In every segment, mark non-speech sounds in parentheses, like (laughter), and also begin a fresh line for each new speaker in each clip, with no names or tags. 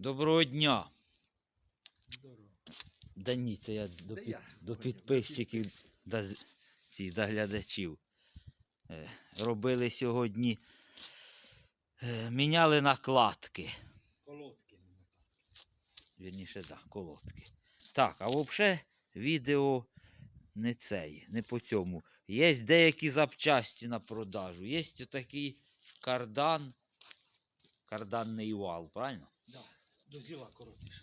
Доброго дня.
Здорово.
Да ні, це я до, під,
я
до підписчиків да, з- ці, до глядачів. Е, робили сьогодні. Е, міняли накладки.
Колодки.
Вірніше, так, колодки. Так, а взагалі відео не цей, не по цьому. Є деякі запчасті на продажу. Є отакий кардан. Карданний вал, правильно?
Да. До зіла коротиш.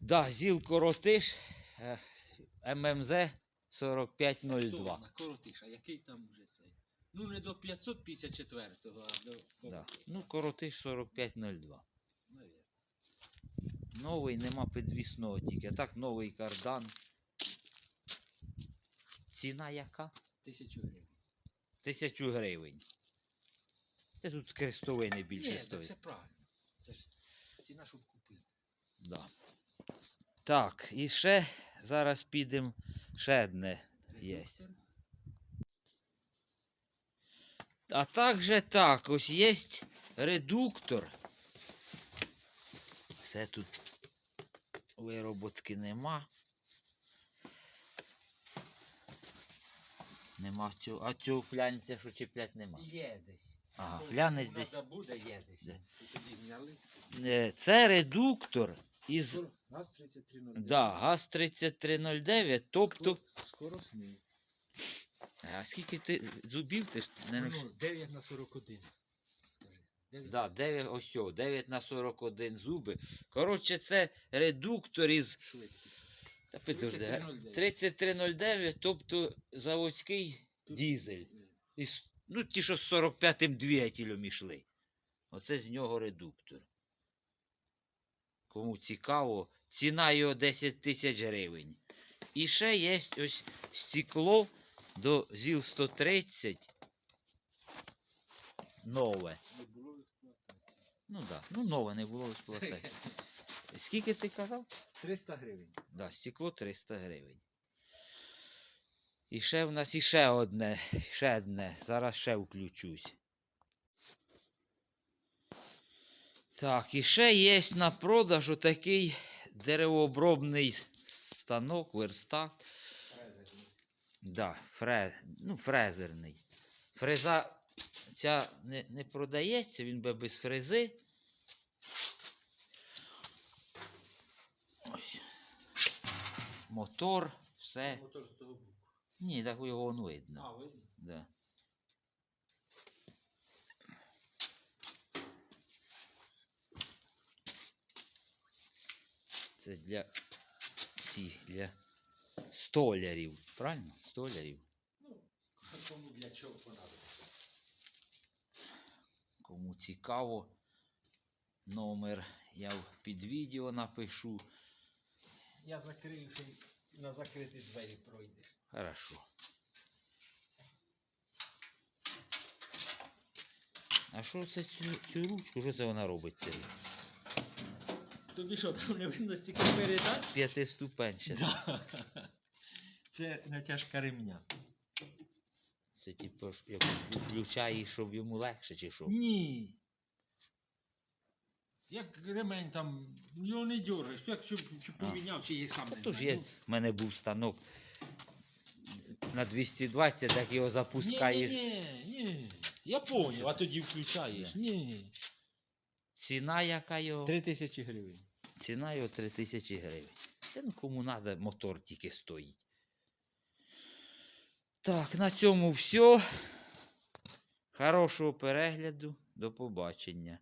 Да, ЗІЛ коротиш е, ММЗ 4502.
Тонна коротиш, а який там вже цей? Ну не до 554-го, а до
Да. Ну, коротиш 4502. Новий нема підвісного тільки. Так новий кардан. Ціна яка?
Тисячу гривень.
Тисячу гривень. Це тут крестовини більше
Ні,
стоїть.
це правильно. Це ж ціна.
Да. Так, і ще зараз підемо ще одне є. А также так, ось є редуктор. Все тут вироботки нема. Нема цього. А цього флянця, що чіплять нема.
Є десь.
Ага,
Ну,
флянець десь.
забуде, є десь. Тоді зняли.
Е, Це редуктор із
Газ 3309.
да, ГАЗ-3309, тобто.
Скоросний.
А скільки ти зубів ти ж не
Ну, 9 на 41. Скажи. 9
Да, 9, ось, о, 9 на 41 зуби. Коротше, це редуктор із
швидкість.
Та підожди,
3309.
3309, тобто заводський
Тут-
дізель. Із, ну, ті, що з 45-м двигателем ішли. Оце з нього редуктор. Кому цікаво, ціна його 10 тисяч гривень. І ще є ось стекло до ЗІЛ-130. Нове.
Не було експлуатації.
Ну так, да. ну нове не було в експлуатації. (laughs) Скільки ти казав?
300 гривень.
Да, стекло 300 гривень. І ще в нас іще одне, ще одне. Зараз ще включусь. Так, і ще є на продаж отакий деревообробний станок, верстак. Да, фре, ну, фрезерний. Фреза ця не, не продається, він би без фрези. Ось. Мотор, все.
Мотор з того боку.
Ні, так його вон видно.
А, видно?
Да. Це для ці, для столярів. Правильно? Столярів.
Ну, кому для чого понадобиться?
Кому цікаво, номер я під відео напишу.
Я закрию, що на закриті двері пройдеш.
Хорошо. А що це цю, цю ручку? Що це вона робить? Це
Тобі що, там не видно стільки передач?
п'ятиступенча.
Да. (laughs) Це натяжка ремня.
Це типу, як включаєш, щоб йому легше, чи що?
Ні. Як ремень там, його не дергаєш, як щоб, щоб
А.
поміняв, чи є сам не
Тож
знаю.
є, в мене був станок на 220, так його запускаєш.
ні, ні, ні. Я поняв, а тоді включаєш. Ні.
Ціна яка його?
Три тисячі гривень.
Ціна його 3000 гривень. Це ну кому треба, мотор тільки стоїть. Так, на цьому все. Хорошого перегляду. До побачення.